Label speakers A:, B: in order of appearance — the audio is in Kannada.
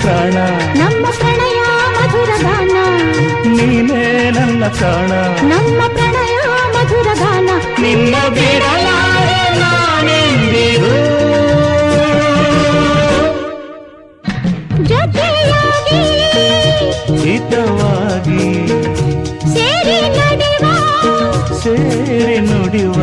A: ಪ್ರಾಣ.
B: ನಮ್ಮ ಪ್ರಣಯ ಮಧುರ ಗಾನ.
A: ನೀನೇ ನನ್ನ ಪ್ರಾಣ.
B: ನಮ್ಮ ಪ್ರಣಯ ಮಧುರ ಗಾನ.
A: ನಿನ್ನ ಬಿಡಲಾರೆ ಹಿತವಾಗಿ
B: ಸೇರಿ
A: ನುಡಿವ